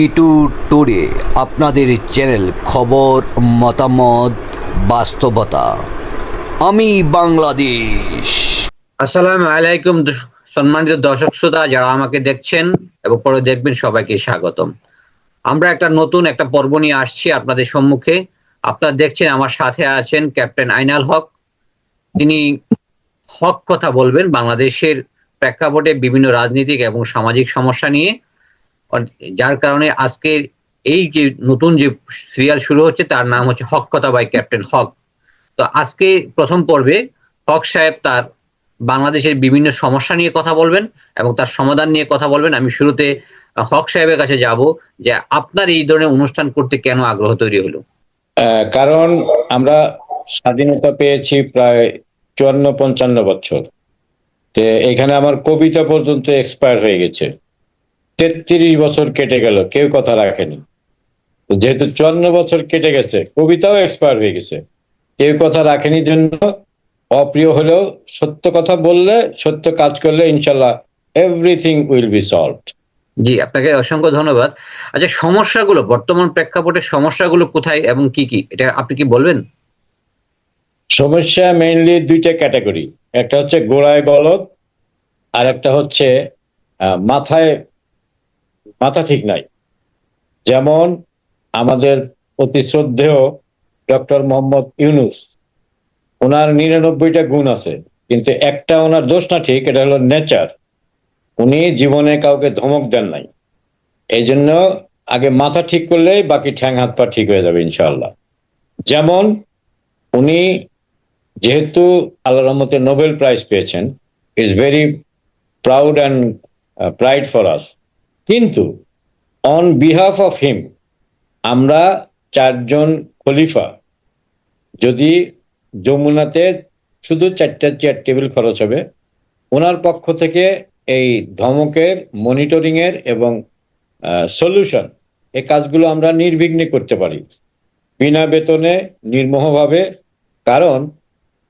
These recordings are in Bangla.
টিটু টুডে আপনাদের চ্যানেল খবর, মতামত, বাস্তবতা। আমি বাংলাদেশ। আসসালামু আলাইকুম সম্মানিত দর্শক শ্রোতা, যারা আমাকে দেখছেন এবং পরে দেখবেন, সবাইকে স্বাগতম। আমরা একটা নতুন একটা পর্ব নিয়ে আসছি আপনাদের সম্মুখে। আপনারা দেখছেন, আমার সাথে আছেন ক্যাপ্টেন আইনাল হক। তিনি হক কথা বলবেন বাংলাদেশের প্রেক্ষাপটে বিভিন্ন রাজনৈতিক এবং সামাজিক সমস্যা নিয়ে। যার কারণে আজকের এই যে নতুন যে সিরিয়াল শুরু হচ্ছে, তার নাম হচ্ছে হক কথা বাই ক্যাপ্টেন হক। তো আজকে প্রথম পর্বে হক সাহেব তার বাংলাদেশের বিভিন্ন সমস্যা নিয়ে কথা বলবেন এবং তার সমাধান নিয়ে কথা বলবেন। আমি শুরুতে হক সাহেবের কাছে যাব যে আপনার এই ধরনের অনুষ্ঠান করতে কেন আগ্রহ তৈরি হলো? কারণ আমরা স্বাধীনতা পেয়েছি প্রায় চুয়ান্ন পঞ্চান্ন বছর। এখানে আমার কবিতা পর্যন্ত এক্সপায়ার হয়ে গেছে। তেত্রিশ বছর কেটে গেল কেউ কথা রাখেনি। যেহেতু চুয়ান্ন বছর কেটে গেছে কবিতাও এক্সপায়ার হয়ে গেছে। কেউ কথা রাখেনি জন্য অপ্রিয় হলেও সত্য কথা বললে সত্য কাজ করলে ইনশাল্লাহ এভরিথিং উইল বি সলভড জি আপনাকে অসংখ্য ধন্যবাদ। আচ্ছা সমস্যাগুলো বর্তমান প্রেক্ষাপটে সমস্যাগুলো কোথায় এবং কি কি? এটা আপনি কি বলবেন? সমস্যা মেইনলি দুইটা ক্যাটাগরি একটা হচ্ছে গোড়ায় গলদ আর একটা হচ্ছে মাথায় মাথা ঠিক নাই। যেমন আমাদের অতি শ্রদ্ধেয় ডক্টর মোহাম্মদ ইউনুস, ওনার নিরানব্বইটা গুণ আছে, কিন্তু একটা ওনার দোষ না ঠিক, এটা হলো নেচার। উনি জীবনে কাউকে ধমক দেন নাই। এই জন্য আগে মাথা ঠিক করলেই বাকি ঠ্যাং, হাত, পা ঠিক হয়ে যাবে ইনশাল্লাহ যেমন উনি যেহেতু আল্লাহ রহমতে নোবেল প্রাইজ পেয়েছেন is very proud and pride for us কিন্তু অন বিহাফ অফ হিম আমরা চারজন খলিফা। যদি যমুনাতে শুধু চারটা চেয়ার টেবিল খরচ হবে ওনার পক্ষ থেকে এই ধমকের মনিটরিং এর এবং সলিউশন এই কাজগুলো আমরা নির্বিঘ্নে করতে পারি। বিনা বেতনে, নির্মোহভাবে, কারণ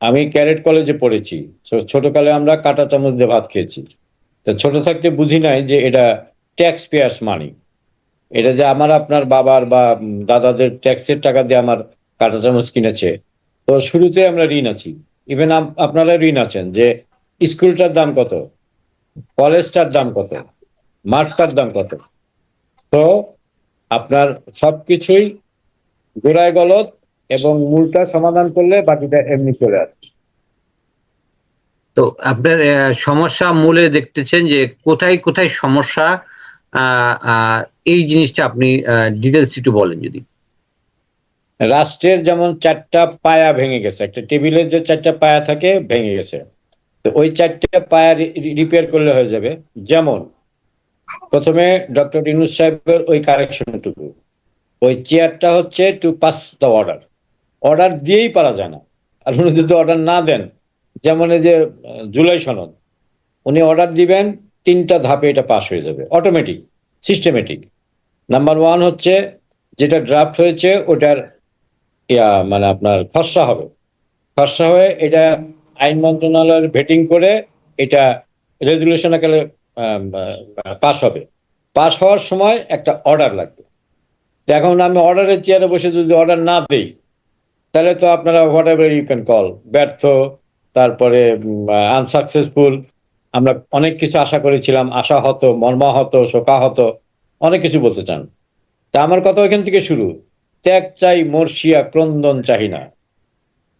আমি ক্যারেট কলেজে পড়েছি। ছোটকালে আমরা কাঁটা চামচ দিয়ে ভাত খেয়েছি। তো ছোট থাকতে বুঝি নাই যে এটা ট্যাক্স পেয়ার্স মানি এটা যে আমার আপনার বাবার বা দাদাদের ট্যাক্সের টাকা দিয়ে আমার কাঁটা চামচ কিনেছে, তো শুরুতে আমরা ঋণ আছি। ইভেন আপনারা ঋণ আছেন যে স্কুলটার দাম কত? কলেজটার দাম কত? মাঠটার দাম কত? তো আপনার সবকিছুই গোড়ায় গলত এবং মূলটা সমাধান করলে বাকিটা এমনি চলে আসে। তো আপনার সমস্যা মূলে দেখতেছেন যে কোথায় কোথায় সমস্যা এই জিনিসটা আপনি ডিটেলস একটু বলেন যদি। রাষ্ট্রের যেমন চারটা পায়া ভেঙে গেছে, একটা টেবিলের যে চারটা পায়া থাকে ভেঙে গেছে। তো ওই চারটা পায়া রিপেয়ার করলে হয়ে যাবে। যেমন, প্রথমে ডক্টর ইনুস সাহেবের ওই কারেকশনটুকু। ওই চেয়ারটা হচ্ছে to pass the order order দিয়েই পারা যায় না। আর উনি যদি অর্ডার না দেন, যেমন এই যে জুলাই সনদ, উনি অর্ডার দিবেন তিনটা ধাপে এটা পাস হয়ে যাবে। অটোমেটিক সিস্টেমেটিক নাম্বার ওয়ান হচ্ছে, যেটা ড্রাফট হয়েছে, ওটার, ইয়া মানে আপনার খসড়া হবে। খসড়া হয়ে এটা আইন মন্ত্রণালয়ের ভেটিং করে এটা রেজুলেশন আকারে পাস হবে। পাস হওয়ার সময় একটা অর্ডার লাগবে। এখন আমি অর্ডারের চেয়ারে বসে যদি অর্ডার না দিই, তাহলে তো আপনারা whatever you can call ব্যর্থ, তারপরে আনসাকসেসফুল আমরা অনেক কিছু আশা করেছিলাম আশা হতো মর্মাহত শোকাহত অনেক কিছু বলতে চান। তা আমার কথা ওইখান থেকে শুরু। ত্যাগ চাই মর্ষিয়া ক্রন্দন চাহি না।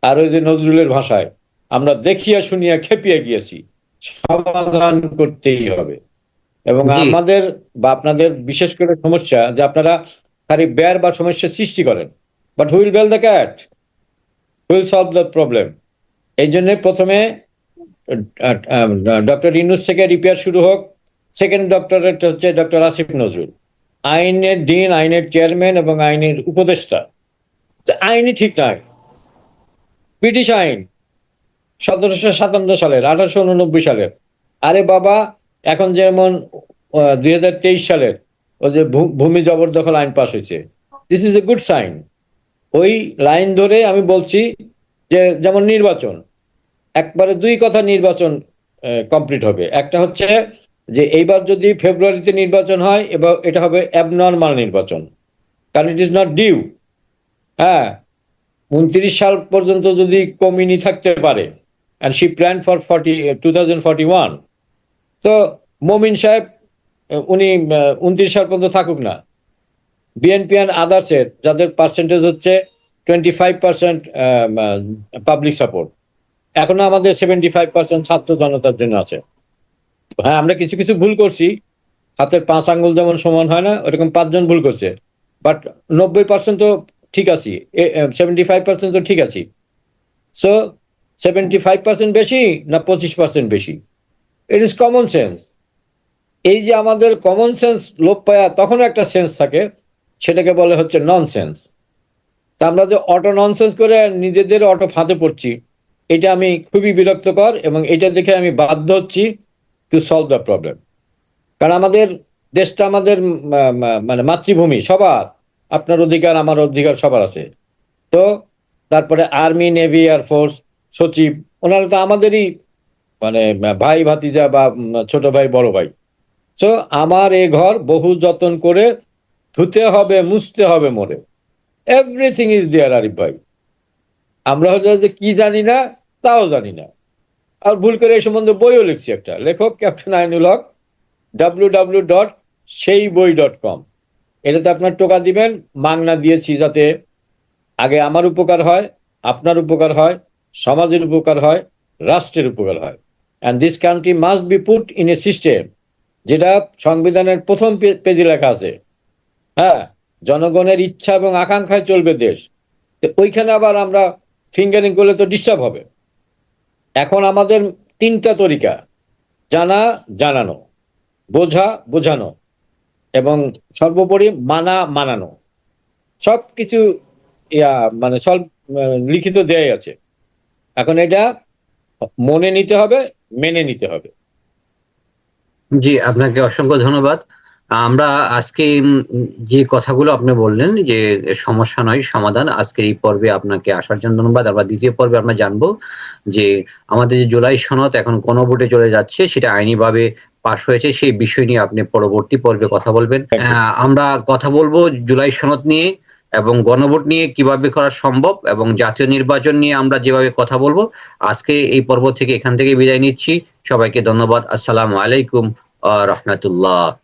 আর ওই যে নজরুলের ভাষায় আমরা দেখিয়া শুনিয়া খেপিয়া গিয়েছি সমাধান করতেই হবে। এবং আমাদের বা আপনাদের বিশেষ করে সমস্যা যে আপনারা খালি ব্যয় বা সমস্যা সৃষ্টি করেন। But who will bell the cat who will solve the problem এই জন্য প্রথমে ডক্টর ইনুস থেকে রিপেয়ার শুরু হোক। সেকেন্ড ডক্টরেট হচ্ছে ডক্টর আসিফ নজরুল। আইনের দিন আইনের চেয়ারম্যান এবং আইনের উপদেষ্টা। আইনই ঠিক নয়। ব্রিটিশ আইন, সতেরোশো সাতান্ন সালের, আঠারোশো উননব্বই সালের। আরে বাবা, এখন যেমন দুই হাজার তেইশ সালের ওই যে ভূমি জবরদখল আইন পাস হয়েছে। This is a good sign ওই লাইন ধরে আমি বলছি যে, যেমন নির্বাচন একবারে দুই কথা নির্বাচন কমপ্লিট হবে। একটা হচ্ছে যে এইবার যদি ফেব্রুয়ারিতে নির্বাচন হয় এবং এটা হবে অ্যাবনর্মাল নির্বাচন। কারণ ইট ইজ নট ডিউ হ্যাঁ উনত্রিশ সাল পর্যন্ত যদি কমিনি থাকতে পারে and she plan for forty two thousand forty one তো মমিন সাহেব উনি উনত্রিশ সাল পর্যন্ত থাকুক না। বিএনপি অ্যান্ড আদার্সের যাদের পার্সেন্টেজ হচ্ছে twenty five percent public support এখনও আমাদের সেভেন্টি ফাইভ পার্সেন্ট ছাত্র জনতার জন্য আছে। হ্যাঁ আমরা কিছু কিছু ভুল করছি। হাতের পাঁচ আঙ্গুল যেমন সমান হয় না, ওরকম পাঁচজন ভুল করছে। বাট নব্বই পার্সেন্ট তো ঠিক আছি। সেভেন্টি ফাইভ পার্সেন্ট তো ঠিক আছি। সো সেভেন্টি ফাইভ পার্সেন্ট বেশি না পঁচিশ পার্সেন্ট বেশি? ইট ইজ কমন সেন্স এই যে আমাদের কমন সেন্স লোপ পায়া তখন একটা সেন্স থাকে, সেটাকে বলে হচ্ছে নন সেন্স তা আমরা যে অটো ননসেন্স করে নিজেদের অটো ফাঁদে পড়ছি এটা আমি খুবই বিরক্তকর এবং এটা দেখে আমি বাধ্য হচ্ছি টু সলভ দ্য প্রবলেম কারণ আমাদের দেশটা আমাদের মানে মাতৃভূমি, সবার। আপনার অধিকার, আমার অধিকার, সবার আছে। তো তারপরে আর্মি, নেভি এয়ারফোর্স সচিব, ওনারা তো আমাদেরই মানে ভাই, ভাতিজা বা ছোট ভাই, বড় ভাই। তো আমার এ ঘর বহু যত্ন করে ধুতে হবে, মুছতে হবে মোরে এভরিথিং ইজ দেয়ার আরিফ ভাই। আমরা যে কি জানি না তাও জানি না। আর ভুল করে এই সম্বন্ধে বইও লিখছি একটা। লেখক captain Ainul Haque W W dot সেই বই ডট কম এটাতে আপনার টোকা দিবেন, মাংনা দিয়েছি যাতে আগে আমার উপকার হয়, আপনার উপকার হয়, সমাজের উপকার হয়, রাষ্ট্রের উপকার হয়। And this country must be put in a system যেটা সংবিধানের প্রথম পেজে লেখা আছে। হ্যাঁ জনগণের ইচ্ছা এবং আকাঙ্ক্ষায় চলবে দেশ। তো ওইখানে আবার আমরা ফিঙ্গারিং করলে তো ডিস্টার্ব হবে। এখন আমাদের তিনটা তরিকা। জানা, জানানো। বোঝা, বোঝানো। এবং সর্বোপরি মানা, মানানো। সব কিছু ইয়া মানে সব লিখিত দেয়াই আছে। এখন এটা মনে নিতে হবে, মেনে নিতে হবে। জি, আপনাকে অসংখ্য ধন্যবাদ। আমরা আজকে যে কথাগুলো আপনি বললেন যে সমস্যা নয় সমাধান আজকে এই পর্বে আপনাকে আসার জন্য ধন্যবাদ। আমরা দ্বিতীয় পর্বে আমরা জানব যে আমাদের যে জুলাই সনদ এখন কোন ভোটে চলে যাচ্ছে সেটা আইনিভাবে পাশ হয়েছে সেই বিষয় নিয়ে আপনি পরবর্তী পর্বে কথা বলবেন। আহ, আমরা কথা বলব জুলাই সনদ নিয়ে এবং গণভোট নিয়ে কীভাবে করা সম্ভব এবং জাতীয় নির্বাচন নিয়ে আমরা যেভাবে কথা বলব আজকে এই পর্ব থেকে এখান থেকে বিদায় নিচ্ছি। সবাইকে ধন্যবাদ। আসসালামু আলাইকুম রহমতুল্লাহ।